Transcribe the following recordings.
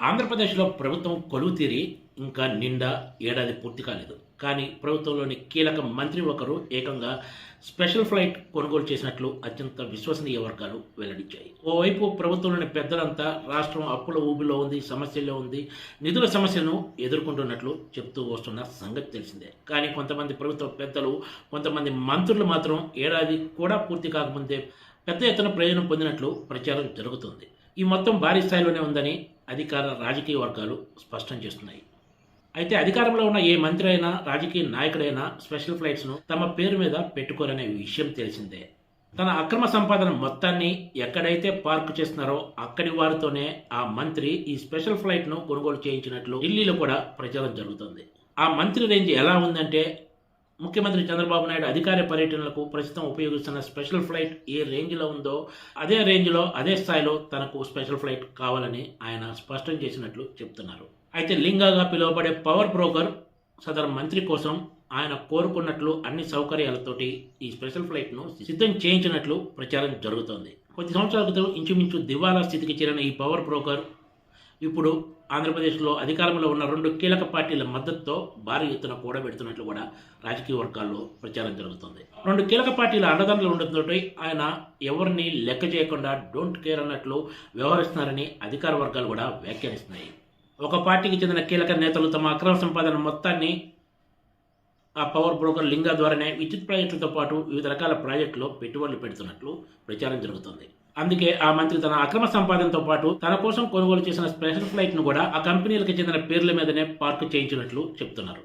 ఆంధ్రప్రదేశ్లో ప్రభుత్వం కొలువు తీరి ఇంకా నిండా ఏడాది పూర్తి కాలేదు. కానీ ప్రభుత్వంలోని కీలక మంత్రి ఒకరు ఏకంగా స్పెషల్ ఫ్లైట్ కొనుగోలు చేసినట్లు అత్యంత విశ్వసనీయ వర్గాలు వెల్లడించాయి. ఓవైపు ప్రభుత్వంలోని పెద్దలంతా రాష్ట్రం అప్పుల ఊబిలో ఉంది సమస్యల్లో ఉంది నిధుల సమస్యను ఎదుర్కొంటున్నట్లు చెప్తూ వస్తున్న సంగతి తెలిసిందే. కానీ కొంతమంది ప్రభుత్వ పెద్దలు కొంతమంది మంత్రులు మాత్రం ఏడాది కూడా పూర్తి కాకముందే పెద్ద ఎత్తున ప్రయోజనం పొందినట్లు ప్రచారం జరుగుతుంది. ఈ మొత్తం భారీ స్థాయిలోనే ఉందని అధికార రాజకీయ వర్గాలు స్పష్టం చేస్తున్నాయి. అయితే అధికారంలో ఉన్న ఏ మంత్రి అయినా రాజకీయ నాయకుడైనా స్పెషల్ ఫ్లైట్స్ను తమ పేరు మీద పెట్టుకోరనే విషయం తెలిసిందే. తన అక్రమ సంపాదన మొత్తాన్ని ఎక్కడైతే పార్క్ చేస్తున్నారో అక్కడి వారితోనే ఆ మంత్రి ఈ స్పెషల్ ఫ్లైట్ను కొనుగోలు చేయించినట్లు ఢిల్లీలో కూడా ప్రచారం జరుగుతుంది. ఆ మంత్రి రేంజ్ ఎలా ఉందంటే ముఖ్యమంత్రి చంద్రబాబు నాయుడు అధికార పర్యటనలకు ప్రస్తుతం ఉపయోగిస్తున్న స్పెషల్ ఫ్లైట్ ఏ రేంజ్లో ఉందో అదే రేంజ్లో అదే స్థాయిలో తనకు స్పెషల్ ఫ్లైట్ కావాలని ఆయన స్పష్టం చేసినట్లు చెప్తున్నారు. అయితే లింగాగా పిలువబడే పవర్ బ్రోకర్ సదరు మంత్రి కోసం ఆయన కోరుకున్నట్లు అన్ని సౌకర్యాలతోటి ఈ స్పెషల్ ఫ్లైట్ను సిద్ధం చేయించినట్లు ప్రచారం జరుగుతోంది. కొద్ది సంవత్సరాల క్రితం ఇంచుమించు దివాలా స్థితికి చేరిన ఈ పవర్ బ్రోకర్ ఇప్పుడు ఆంధ్రప్రదేశ్లో అధికారంలో ఉన్న రెండు కీలక పార్టీల మద్దతుతో భారీ ఎత్తున కూడబెడుతున్నట్లు కూడా రాజకీయ వర్గాల్లో ప్రచారం జరుగుతుంది. రెండు కీలక పార్టీల అండదండలు ఉండడంతో ఆయన ఎవరిని లెక్క చేయకుండా డోంట్ కేర్ అన్నట్లు వ్యవహరిస్తున్నారని అధికార వర్గాలు కూడా వ్యాఖ్యానిస్తున్నాయి. ఒక పార్టీకి చెందిన కీలక నేతలు తమ అక్రమ సంపాదన మొత్తాన్ని ఆ పవర్ బ్రోకర్ లింగా ద్వారానే విద్యుత్ ప్రాజెక్టులతో పాటు వివిధ రకాల ప్రాజెక్టులో పెట్టుబడులు పెడుతున్నట్లు ప్రచారం జరుగుతుంది. అందుకే ఆ మంత్రి తన అక్రమ సంపాదనతో పాటు తన కోసం కొనుగోలు చేసిన స్పెషల్ ఫ్లైట్ను కూడా ఆ కంపెనీలకు చెందిన పేర్ల మీదనే పార్క్ చేయించినట్లు చెప్తున్నారు.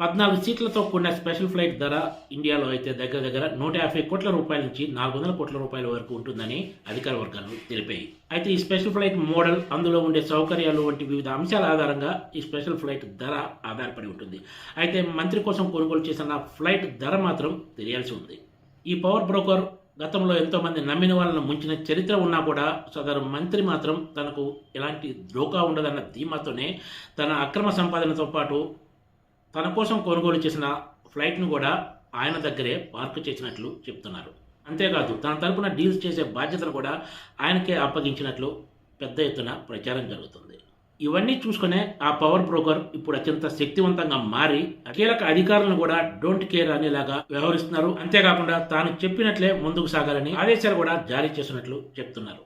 పద్నాలుగు సీట్లతో కూడిన స్పెషల్ ఫ్లైట్ ధర ఇండియాలో అయితే దగ్గర దగ్గర నూట యాభై కోట్ల రూపాయల నుంచి నాలుగు వందల కోట్ల రూపాయల వరకు ఉంటుందని అధికార వర్గాలు తెలిపాయి. అయితే ఈ స్పెషల్ ఫ్లైట్ మోడల్ అందులో ఉండే సౌకర్యాలు వంటి వివిధ అంశాల ఆధారంగా ఈ స్పెషల్ ఫ్లైట్ ధర ఆధారపడి ఉంటుంది. అయితే మంత్రి కోసం కొనుగోలు చేసిన ఫ్లైట్ ధర మాత్రం తెలియాల్సి ఉంది. ఈ పవర్ బ్రోకర్ గతంలో ఎంతోమంది నమ్మిన వాళ్ళను ముంచిన చరిత్ర ఉన్నా కూడా సదరు మంత్రి మాత్రం తనకు ఎలాంటి ద్రోకా ఉండదన్న ధీమాతోనే తన అక్రమ సంపాదనతో పాటు తన కోసం కొనుగోలు చేసిన ఫ్లైట్ను కూడా ఆయన దగ్గరే పార్క్ చేసినట్లు చెప్తున్నారు. అంతేకాదు తన తరపున డీల్స్ చేసే బాధ్యతను కూడా ఆయనకే అప్పగించినట్లు పెద్ద ఎత్తున ప్రచారం జరుగుతుంది. ఇవన్నీ చూసుకునే ఆ పవర్ బ్రోకర్ ఇప్పుడు అత్యంత శక్తివంతంగా మారి కీలక అధికారులను కూడా డోంట్ కేర్ అనేలాగా వ్యవహరిస్తున్నారు. అంతేకాకుండా తాను చెప్పినట్లే ముందుకు సాగాలని ఆదేశాలు కూడా జారీ చేసినట్లు చెప్తున్నారు.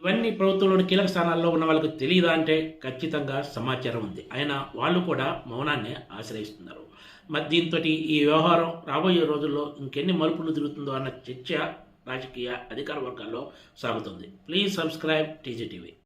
ఇవన్నీ ప్రభుత్వంలోని కీలక స్థానాల్లో ఉన్న వాళ్ళకి తెలియదా అంటే ఖచ్చితంగా సమాచారం ఉంది. అయినా వాళ్ళు కూడా మౌనాన్ని ఆశ్రయిస్తున్నారు. మరి దీంతో ఈ వ్యవహారం రాబోయే రోజుల్లో ఇంకెన్ని మలుపులు తిరుగుతుందో అన్న చర్చ రాజకీయ అధికార వర్గాల్లో సాగుతుంది. Please subscribe TG TV.